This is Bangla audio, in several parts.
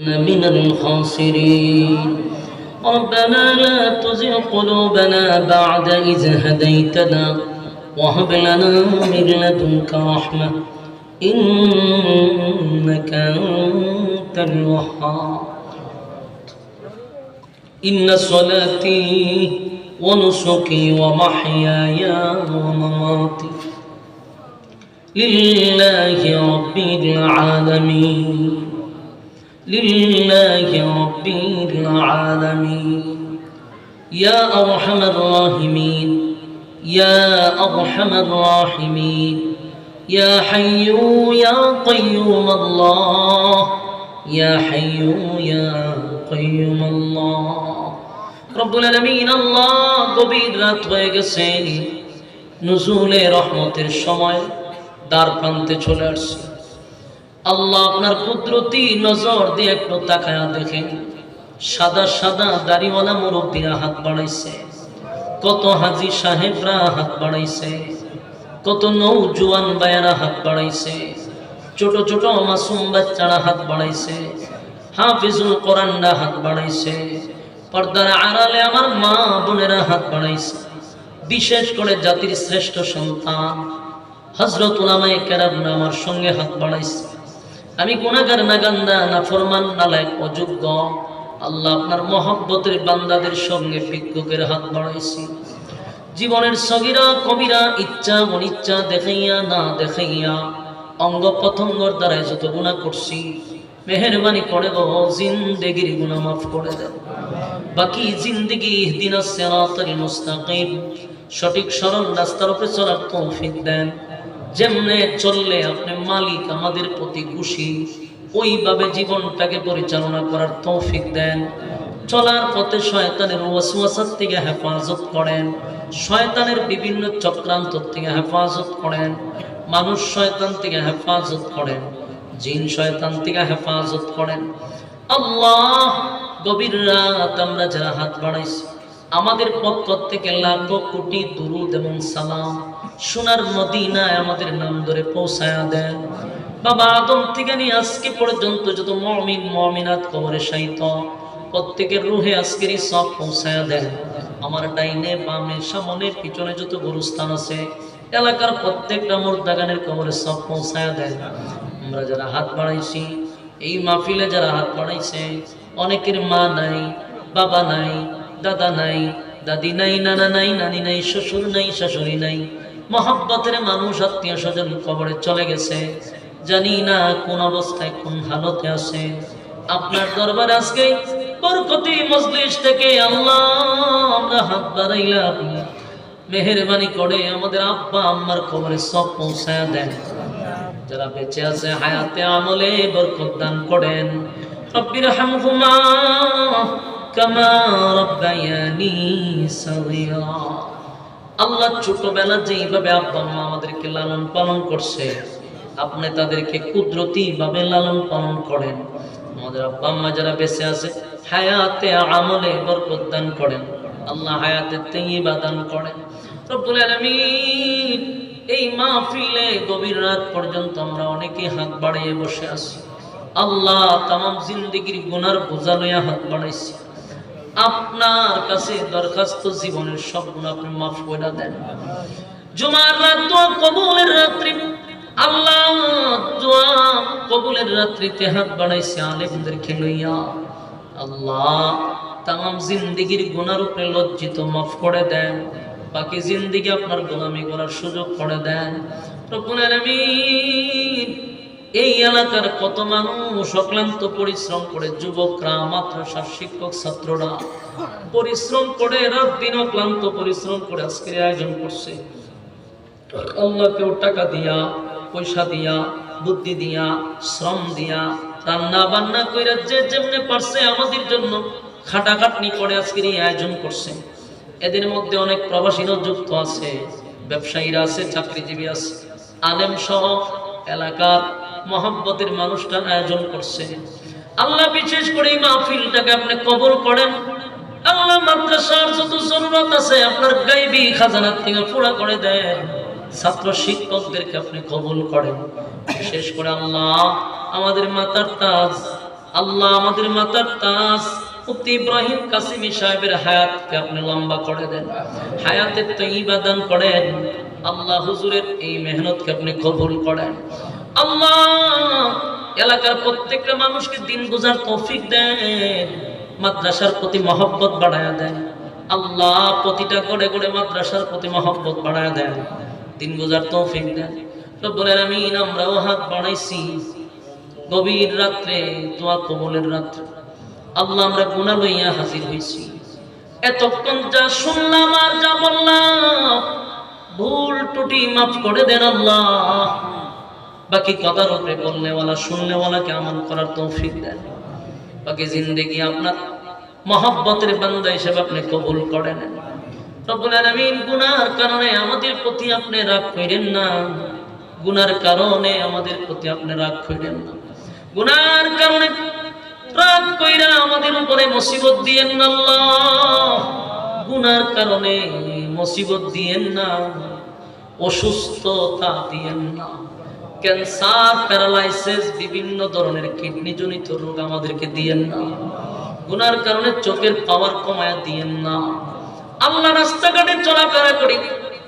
من الخاسرين ربنا لا تزغ قلوبنا بعد إذ هديتنا وهب لنا من لدنك رحمة إنك أنت الوهاب. إن صلاتي ونسكي ومحياي ومماتي لله رب العالمين. لله رب العالمين يا أرحم الراحمين يا أرحم الراحمين يا حي يا قيوم الله يا حي يا قيوم الله رب العالمين الله গভীর রাত হয়ে গেছে নজুলে রহমতের সময় দ্বার প্রান্তে চলে আসছে আল্লাহ আপনার কুদরতি নজর দিয়ে একটু তাকায়া দেখেন। সাদা সাদা দাড়িওয়ালা মুরব্বীরা হাত বাড়াইছে। কত হাজি সাহেবরা হাত বাড়াইছে। কত নৌজুয়ান বায়ারা হাত বাড়াইছে। ছোট ছোট মাসুম বাচ্চারা হাত বাড়াইছে। হাফিজুল কোরআনরা হাত বাড়াইছে। পর্দার আড়ালে আমার মা বোনেরা হাত বাড়াইছে। বিশেষ করে জাতির শ্রেষ্ঠ সন্তান। হজরত উলামায়ে কেরামরা আমার সঙ্গে হাত বাড়াইছে। আমি গুণাগার নাগান্দা না ফরমান নালায়ক অযোগ্য। আল্লাহ আপনার মহব্বতের বান্দাদের সঙ্গে ভিক্ষুকের হাত বাড়াইছি। জীবনের সগিরা, কবিরা, ইচ্ছা, অনিচ্ছা দেখাইয়া, না দেখাইয়া অঙ্গ প্রথঙ্গর দ্বারাই যত গুণা করছি, মেহরবানি করে গো, জিন্দেগির গুণা মাফ করে দেন। বাকি জিন্দেগি দিনা সঠিক সরল রাস্তার উপরে চলার তৌফিক দেন। যেমনে চললে আপনি মালিক আমাদের প্রতি খুশি, ওইভাবে জীবনটাকে পরিচালনা করার তৌফিক দেন। চলার পথে শয়তানের ওয়াসওয়াসার থেকে হেফাজত করেন, শয়তানের বিভিন্ন চক্রান্ত থেকে হেফাজত করেন, মানুষ শয়তান থেকে হেফাজত করেন, জিন শয়তান থেকে হেফাজত করেন। আল্লাহ, গভীর রাত আমরা যারা হাত বাড়াইছি আমাদের পক্ষ থেকে লাখ কোটি দুরুদ এবং সালাম সোনার মদিনায় আমাদের নাম ধরে পৌঁছায়া দেন। বাবা আদম থেকে নিয়ে আজকে পর্যন্ত যত মমিন, মমিনাত কবরে সাইত প্রত্যেকের রুহে আজকের সব পৌঁছায়া দেন। আমার ডাইনে, বামে, সামনে, পিছনে যত গুরুস্থান আছে, এলাকার প্রত্যেকটা মুর্দাগানের কবরে সব পৌঁছায়া দেন। আমরা যারা হাত বাড়াইছি, এই মাহফিলে যারা হাত বাড়াইছে, অনেকের মা নাই, বাবা নাই দাদা নাই, দাদি নাই, নানা নাই, নানি নাই, শ্বশুর নাই, শাশুড়ি নাই। মহাব্বতের মানুষ, আত্মীয় স্বজন কবরে চলে গেছে। জানি না কোন অবস্থায় কোন হালতে আছে। আপনার দরবার আজকে বরকতি মজলিস থেকে আল্লাহ আমরা হাত বাড়াইলাম। মেহরবানি করে আমাদের আব্বা আম্মার কবরে সব পৌঁছায় দেন। যারা বেঁচে আছে হায়াতে আমলে বরকত দান করেন। রব্বির হামহুমা কামা রব্বায়ানি সগীরা। আল্লাহ ছোটবেলা যেইভাবে আব্বা মা আমাদেরকে লালন পালন করছে, আপনি তাদেরকে কুদরতি ভাবে লালন পালন করেন। আমাদের আব্বা আম্মা যারা বেঁচে আছে, হায়াতে আমলে বরকত দান করেন। আল্লাহ হায়াতে তেইবা দান করেন। রব্বুল আলামিন, এই মাহফিলে গভীর রাত পর্যন্ত আমরা অনেকে হাত বাড়িয়ে বসে আছি। আল্লাহ তামাম জিন্দগির গুনার বোঝা লইয়া হাত বাড়াইছি। আপনার কাছে দরখাস্ত জীবনের সব গুণ আপনি মাফ করে দেন। জুমার রাত তো কবুলের রাত্রি। আল্লাহ দোয়া কবুলের রাত্রিতে হাত বাড়াইছে আলেমদেরকে লইয়া। আল্লাহ তামাম জিন্দগির গুনার উপরে লজ্জিত মাফ করে দেন। বাকি জিন্দিগি আপনার গোলামি করার সুযোগ করে দেন। রব্বুল আলামিন এই এলাকার কত মানুষ অক্লান্ত পরিশ্রম করে, যুবকরা, মাদ্রাসার শিক্ষক, ছাত্ররা পরিশ্রম করে, রাত দিন অক্লান্ত পরিশ্রম করে আজকের আয়োজন করছে। আল্লাহ কেউ টাকা দিয়া, পয়সা দিয়া, বুদ্ধি দিয়া, শ্রম দিয়া, রান্না বান্না কইরা যে যেমনে পারছে আমাদের জন্য খাটাখাটনি করে আজকের এই আয়োজন করছে। এদের মধ্যে অনেক প্রবাসীরা যুক্ত আছে, ব্যবসায়ীরা আছে, চাকরিজীবী আছে আলেম সহ এলাকার মহব্বতের মানুষটা আয়োজন করছে। আল্লাহ বিশেষ করে এই মাহফিলটাকে আপনি কবল করেন। আল্লাহ মাদ্রাসার যত জরুরত আছে, আপনার গাইবি খাজানা থেকে পুরা করে দেন। ছাত্র শিক্ষকদেরকে আপনি কবুল করেন। বিশেষ করে আল্লাহ আমাদের মাতার তাজ। আল্লাহ আমাদের মাতার মুফতি ইব্রাহিম কাসিমি সাহেবের হায়াতকে আপনি লম্বা করে দেন। হায়াতের তৈবা দান করেন। আল্লাহ হুজুরের এই মেহনতকে আপনি কবুল করেন। আল্লাহ, এলাকার প্রত্যেকটা মানুষকে দিন গুজার তৌফিক দেন, মাদ্রাসার প্রতি মহব্বত বাড়ায়া দেন। আল্লাহ প্রতিটা করে করে মাদ্রাসার প্রতি মহব্বত বাড়ায়া দেন, দিন গুজার তৌফিক দেন। রব্বুল আলামিন হাত বাড়াইছি। গভীর রাত্রে, দোয়া কবলের রাত্রে। আল্লাহ আমরা গুণা লইয়া হাজির হইছি। এতক্ষণ যা শুনলাম আর যা বললাম, ভুল টুটি মাফ করে দেন আল্লাহ। বাকি কথার উপরে বলনেওয়ালা, শুননেওয়ালাকে আমল করার তৌফিক দেন। বাকি জিন্দেগি আপনার মহাব্বতের বান্দা হিসেবে আপনি কবুল করে নেন। রব্বুল গুনার কারণে আমাদের প্রতি আপনি রাগ করেন না। গুনার কারণে আমাদের প্রতি আপনি রাগ করেন না। কারণে কইরা আমাদের উপরে মুসিবত দিয়েন না গুনার কারণে মুসিবত দিয়েন না। অসুস্থতা দিয়েন না। ক্যান্সার, প্যারালাইসিস, বিভিন্ন ধরনের কিডনি জনিত রোগ আমাদেরকে দিয়েন না। গুনার কারণে চোখের পাওয়ার কমায়া দিয়েন না। আল্লাহ রাস্তাঘাটে চলাফেরা করি,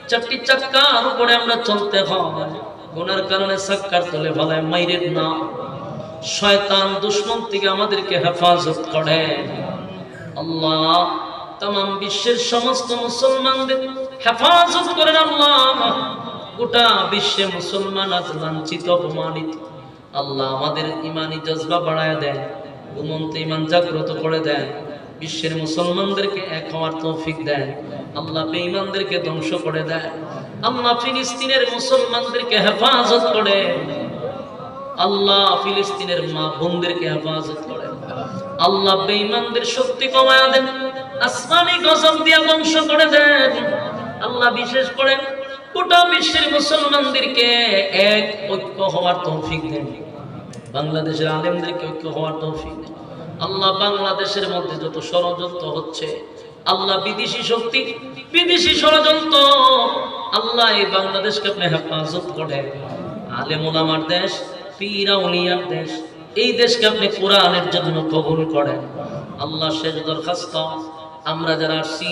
চারটি চাক্কার উপরে আমরা চলতে হয়। গুনার কারণে সাক্কার তলে ভালায় মাইরের না। শয়তান দুশ্মন থেকে আমাদেরকে হেফাজত করে। আল্লাহ তাম বিশ্বের সমস্ত মুসলমানদের হেফাজত করেন আল্লাহ। গোটা বিশ্বে মুসলমান আজ লাঞ্ছিত, অপমানিত। আল্লাহ আমাদের ইমানি জজবা বাড়ায় দেয় ঘুমন্ত ইমান জাগ্রত করে দেয় বিশ্বের মুসলমানদেরকে এক হওয়ার তৌফিক দেয় আল্লাহ বেঈমানদেরকে ধ্বংস করে দেয় আল্লাহ ফিলিস্তিনের মুসলমানদেরকে হেফাজত করে, আল্লাহ ফিলিস্তিনের মা বোনদেরকে হেফাজত করেন আল্লাহ বেঈমানদের শক্তি কমায়া দেন, আসমানি গজব দিয়া ধ্বংস করে দেন, আল্লাহ বিশেষ করে গোটা বিশ্বের মুসলমানদেরকে এক ঐক্য হওয়ার তৌফিক দেন। বাংলাদেশের আলেমদেরকে ঐক্য হওয়ার তৌফিক দেন। আল্লাহ বাংলাদেশের মধ্যে যত ষড়যন্ত্র হচ্ছে, আল্লাহ বিদেশি শক্তি, বিদেশি ষড়যন্ত্র, আল্লাহ এই বাংলাদেশকে আপনি হেফাজত করেন। আলেম ওলামার দেশ, পীরা উলিয়ার দেশ, এই দেশকে আপনি কোরআনের জন্য কবুল করেন। আল্লাহ শেষ দরখাস্ত, আমরা যারা আসছি,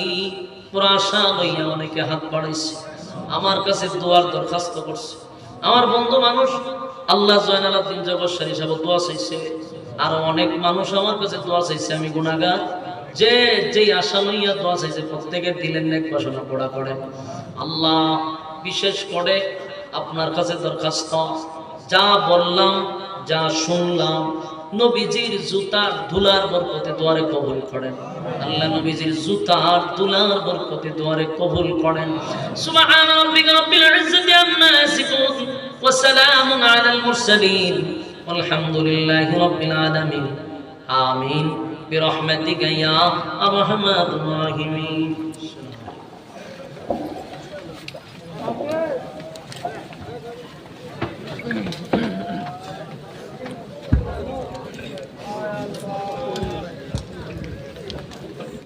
পুরা আশা লইয়া অনেকে হাত বাড়াইছি। আমার কাছে দোয়ার দরখাস্ত করছে। আমার বন্ধু মানুষ, আল্লাহ জয়নাল জগৎসার হিসাবে দোয়া চাইছে। আরও অনেক মানুষ আমার কাছে দোয়া চাইছে, আমি গুণাগার যে, যেই আশা লইয়া দোয়া চাইছে, প্রত্যেকের দিলেন এক বাসনা পড়া করে। আল্লাহ বিশেষ করে আপনার কাছে দরখাস্ত, যা বললাম, যা শুনলাম নবীজির জুতার ধুলার বরকতে দোয়ারে কবুল করেন আল্লাহ নবীজির জুতার ধুলার বরকতে দোয়ারে কবুল করেন সুবহান রাব্বিকা রাব্বিল ইজ্জাতি আম্মা ইয়াসিফুন ওয়া সালামুন আলাল মুরসালিন والحمدلله رب العالمين آمين برحمتك يا أرحم الراحمين